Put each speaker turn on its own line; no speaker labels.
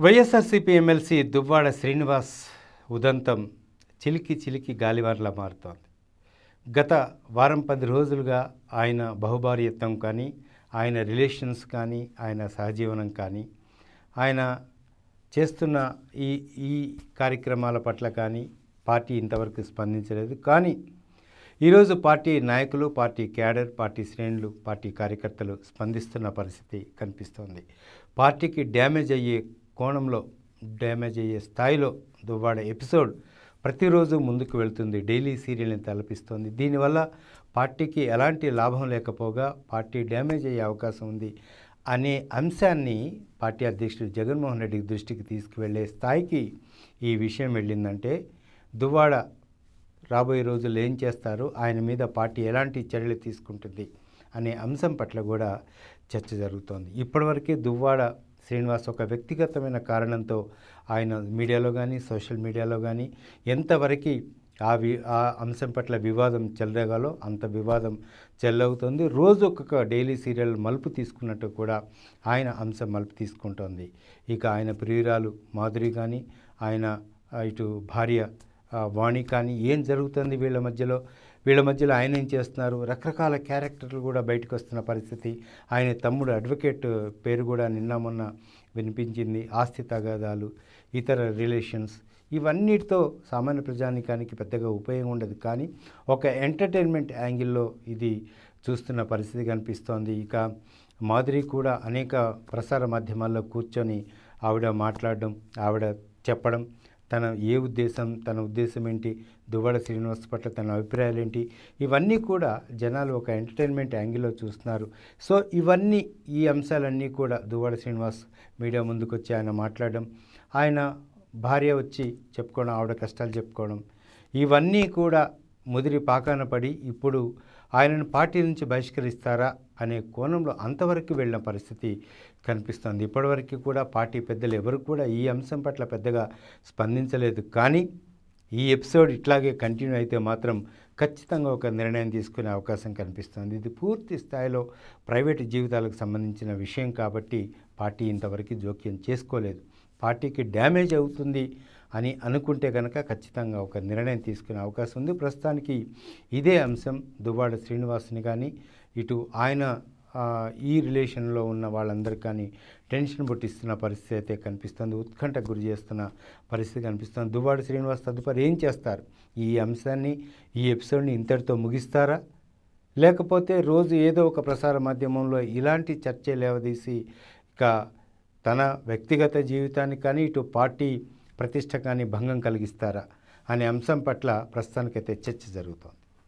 YSRCP MLC Duvvada Srinivas ఉదంతం చిలికి చిలికి గాలివాన్లా మారుతోంది. గత వారం పది రోజులుగా ఆయన బహుభార్యత్వం కానీ ఆయన రిలేషన్స్ కానీ ఆయన సహజీవనం కానీ ఆయన చేస్తున్న ఈ ఈ కార్యక్రమాల పట్ల కానీ పార్టీ ఇంతవరకు స్పందించలేదు. కానీ ఈరోజు పార్టీ నాయకులు పార్టీ క్యాడర్ పార్టీ శ్రేణులు పార్టీ కార్యకర్తలు స్పందిస్తున్న పరిస్థితి కనిపిస్తోంది. పార్టీకి డ్యామేజ్ అయ్యే కోణంలో డ్యామేజ్ అయ్యే స్థాయిలో దువ్వాడ ఎపిసోడ్ ప్రతిరోజు ముందుకు వెళ్తుంది. డైలీ సీరియల్ని తలపిస్తోంది. దీనివల్ల పార్టీకి ఎలాంటి లాభం లేకపోగా పార్టీ డ్యామేజ్ అయ్యే అవకాశం ఉంది అనే అంశాన్ని పార్టీ అధ్యక్షుడు జగన్మోహన్ రెడ్డి దృష్టికి తీసుకువెళ్ళే స్థాయికి ఈ విషయం వెళ్ళిందంటే దువ్వాడ రాబోయే రోజుల్లో ఏం చేస్తారు? ఆయన మీద పార్టీ ఎలాంటి చర్యలు తీసుకుంటుంది? అనే అంశం పట్ల కూడా చర్చ జరుగుతోంది. ఇప్పటివరకే దువ్వాడ శ్రీనివాస్ ఒక వ్యక్తిగతమైన కారణంతో ఆయన మీడియాలో కానీ సోషల్ మీడియాలో కానీ ఎంతవరకు ఆ వి ఆ అంశం పట్ల వివాదం చెలరేగాలో అంత వివాదం చెల్లవుతుంది రోజు ఒక్కొక్క డైలీ సీరియల్ మలుపు తీసుకున్నట్టు కూడా ఆయన అంశం మలుపు తీసుకుంటోంది. ఇక ఆయన ప్రియురాలు మాధురి కానీ ఆయన ఇటు భార్య వాణి కానీ ఏం జరుగుతుంది వీళ్ళ మధ్యలో? వీళ్ళ మధ్యలో ఆయన ఏం చేస్తున్నారు? రకరకాల క్యారెక్టర్లు కూడా బయటకు వస్తున్న పరిస్థితి. ఆయన తమ్ముడు అడ్వకేట్ పేరు కూడా నిన్న మొన్న వినిపించింది. ఆస్తి తగాదాలు ఇతర రిలేషన్స్ ఇవన్నిటితో సామాన్య ప్రజానికానికి పెద్దగా ఉపయోగం ఉండదు. కానీ ఒక ఎంటర్టైన్మెంట్ యాంగిల్లో ఇది చూస్తున్న పరిస్థితి కనిపిస్తోంది. ఇక మాధురి కూడా అనేక ప్రసార మాధ్యమాల్లో కూర్చొని ఆవిడ మాట్లాడడం ఆవిడ చెప్పడం తన ఏ ఉద్దేశం తన ఉద్దేశం ఏంటి దువ్వాడ శ్రీనివాస్ పట్ల తన అభిప్రాయాలు ఏంటి ఇవన్నీ కూడా జనాలు ఒక ఎంటర్టైన్మెంట్ యాంగిల్లో చూస్తున్నారు. సో ఇవన్నీ ఈ అంశాలన్నీ కూడా దువ్వాడ శ్రీనివాస్ మీడియా ముందుకు వచ్చి ఆయన మాట్లాడడం ఆయన భార్య వచ్చి చెప్పుకోవడం ఆవిడ కష్టాలు చెప్పుకోవడం ఇవన్నీ కూడా ముదిరి పాకాన పడి ఇప్పుడు ఆయనను పార్టీ నుంచి బహిష్కరిస్తారా అనే కోణంలో అంతవరకు వెళ్ళిన పరిస్థితి కనిపిస్తుంది. ఇప్పటివరకు కూడా పార్టీ పెద్దలు ఎవరు కూడా ఈ అంశం పట్ల పెద్దగా స్పందించలేదు. కానీ ఈ ఎపిసోడ్ ఇట్లాగే కంటిన్యూ అయితే మాత్రం ఖచ్చితంగా ఒక నిర్ణయం తీసుకునే అవకాశం కనిపిస్తుంది. ఇది పూర్తి స్థాయిలో ప్రైవేటు జీవితాలకు సంబంధించిన విషయం కాబట్టి పార్టీ ఇంతవరకు జోక్యం చేసుకోలేదు. పార్టీకి డ్యామేజ్ అవుతుంది అని అనుకుంటే కనుక ఖచ్చితంగా ఒక నిర్ణయం తీసుకునే అవకాశం ఉంది. ప్రస్తుతానికి ఇదే అంశం దుబాడ శ్రీనివాస్ని కానీ ఇటు ఆయన ఈ రిలేషన్లో ఉన్న వాళ్ళందరికీ కానీ టెన్షన్ పుట్టిస్తున్న పరిస్థితి అయితే కనిపిస్తుంది. ఉత్కంఠకు గురి చేస్తున్న పరిస్థితి కనిపిస్తుంది. దుబాడు శ్రీనివాస్ తదుపరి ఏం చేస్తారు? ఈ అంశాన్ని ఈ ఎపిసోడ్ని ఇంతటితో ముగిస్తారా? లేకపోతే రోజు ఏదో ఒక ప్రసార మాధ్యమంలో ఇలాంటి చర్చ లేవదీసి ఇక తన వ్యక్తిగత జీవితానికి కానీ ఇటు పార్టీ ప్రతిష్ట కానీ భంగం కలిగిస్తారా అనే అంశం పట్ల ప్రస్తుతానికైతే చర్చ జరుగుతోంది.